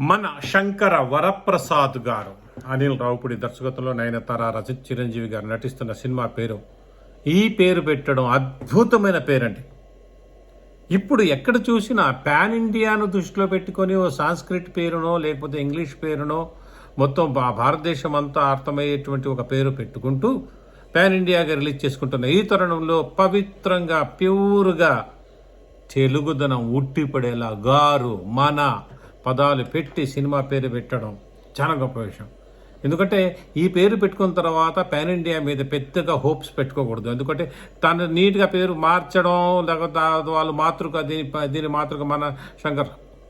మన శంకర వరప్రసాద్ గారు అనిల్ రావుపూడి దర్శకత్వంలో నయనతార రజత్ చిరంజీవి గారు నటిస్తున్న సినిమా పేరు ఈ పేరు పెట్టడం అద్భుతమైన పేరండి. ఇప్పుడు ఎక్కడ చూసినా పాన్ ఇండియాను దృష్టిలో పెట్టుకొని ఓ సాంస్క్రిట్ పేరునో లేకపోతే ఇంగ్లీష్ పేరునో మొత్తం భా- భారతదేశం అంతా అర్థమయ్యేటువంటి ఒక పేరు పెట్టుకుంటూ పాన్ ఇండియాగా రిలీజ్ చేసుకుంటున్న ఈ తరుణంలో పవిత్రంగా ప్యూర్గా తెలుగుదనం ఉట్టిపడేలా గారు మన పదాలు పెట్టి సినిమా పేరు పెట్టడం చాలా గొప్ప విషయం. ఎందుకంటే ఈ పేరు పెట్టుకున్న తర్వాత పాన్ ఇండియా మీద పెద్దగా హోప్స్ పెట్టుకోకూడదు. ఎందుకంటే తను నీట్గా పేరు మార్చడం లేకపోతే వాళ్ళు మాతృక దీని దీని మాతృక మన శంకర్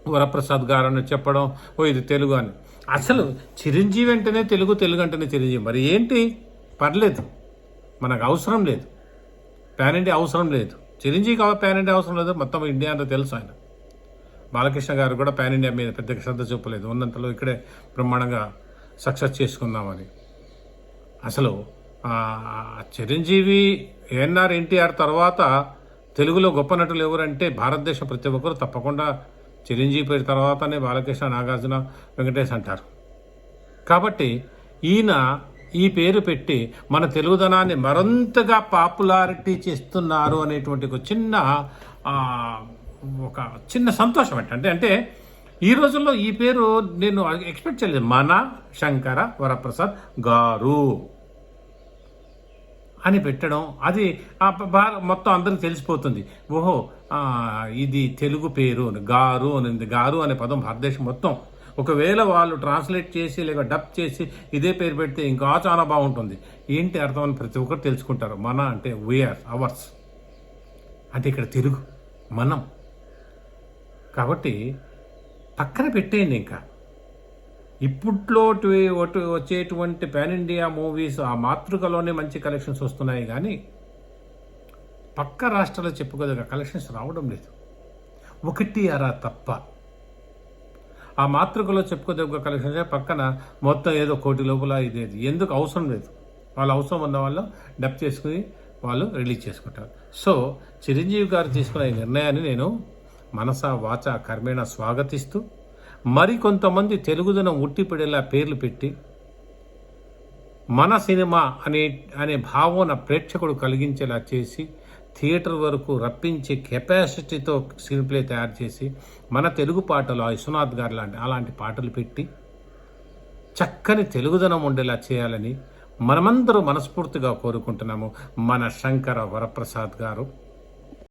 వరప్రసాద్ గారు అని చెప్పడం ఓ ఇది తెలుగు అని. అసలు చిరంజీవి అంటేనే తెలుగు తెలుగు అంటేనే చిరంజీవి. మరి ఏంటి? పర్లేదు. మనకు అవసరం లేదు. పాన్ ఇండియా అవసరం లేదు. చిరంజీవి కావాలి పాన్ ఇండియా అవసరం లేదు. మొత్తం ఇండియా అంతా తెలుసు ఆయన. బాలకృష్ణ గారు కూడా పాన్ ఇండియా మీద పెద్దగా శ్రద్ధ చూపలేదు. ఉన్నంతలో ఇక్కడే బ్రహ్మాండంగా సక్సెస్ చేసుకుందామని అసలు చిరంజీవి ఏఎన్ఆర్ ఎన్టీఆర్ తర్వాత తెలుగులో గొప్ప నటులు ఎవరంటే భారతదేశం ప్రతి ఒక్కరు. తప్పకుండా చిరంజీవి పేరు తర్వాతనే బాలకృష్ణ నాగార్జున వెంకటేష్ అంటారు. కాబట్టి ఈయన ఈ పేరు పెట్టి మన తెలుగుదనాన్ని మరింతగా పాపులారిటీ చేస్తున్నారు అనేటువంటి ఒక చిన్న ఒక చిన్న సంతోషం అంటే అంటే అంటే ఈ రోజుల్లో ఈ పేరు నేను ఎక్స్పెక్ట్ చేయలేదు. మన శంకర వరప్రసాద్ గారు అని పెట్టడం అది ఆ మొత్తం అందరికి తెలిసిపోతుంది. ఓహో ఇది తెలుగు పేరు అని గారు అని గారు అనే పదం భారతదేశం మొత్తం. ఒకవేళ వాళ్ళు ట్రాన్స్లేట్ చేసి లేక డబ్ చేసి ఇదే పేరు పెడితే ఇంకా చాలా బాగుంటుంది. ఏంటి అర్థం అని ప్రతి ఒక్కరు తెలుసుకుంటారు. మన అంటే వీఆర్ అవర్స్ అంటే ఇక్కడ తెలుగు మనం. కాబట్టి పక్కన పెట్టేయండి ఇంకా. ఇప్పట్లో వచ్చేటువంటి పాన్ ఇండియా మూవీస్ ఆ మాతృకలోనే మంచి కలెక్షన్స్ వస్తున్నాయి కానీ పక్క రాష్ట్రాల్లో చెప్పుకోదగ్గ కలెక్షన్స్ రావడం లేదు. ఒకటి అరా తప్ప. ఆ మాతృకలో చెప్పుకోదగ్గ కలెక్షన్స్ పక్కన మొత్తం ఏదో కోటి లోపల ఇది ఎందుకు? అవసరం లేదు. వాళ్ళు అవసరం ఉన్న వాళ్ళు డబ్ చేసుకుని వాళ్ళు రిలీజ్ చేసుకుంటారు. సో చిరంజీవి గారు తీసుకున్న ఈ నిర్ణయాన్ని నేను మనస వాచ కర్మేణ స్వాగతిస్తూ మరికొంతమంది తెలుగుదనం ఉట్టిపడేలా పేర్లు పెట్టి మన సినిమా అనే అనే భావన ప్రేక్షకుడు కలిగించేలా చేసి థియేటర్ వరకు రప్పించే కెపాసిటీతో స్క్రీన్ ప్లే తయారు చేసి మన తెలుగు పాటలు విశ్వనాథ్ గారు లాంటి అలాంటి పాటలు పెట్టి చక్కని తెలుగుదనం ఉండేలా చేయాలని మనమందరూ మనస్ఫూర్తిగా కోరుకుంటున్నాము. మన శంకర వరప్రసాద్ గారు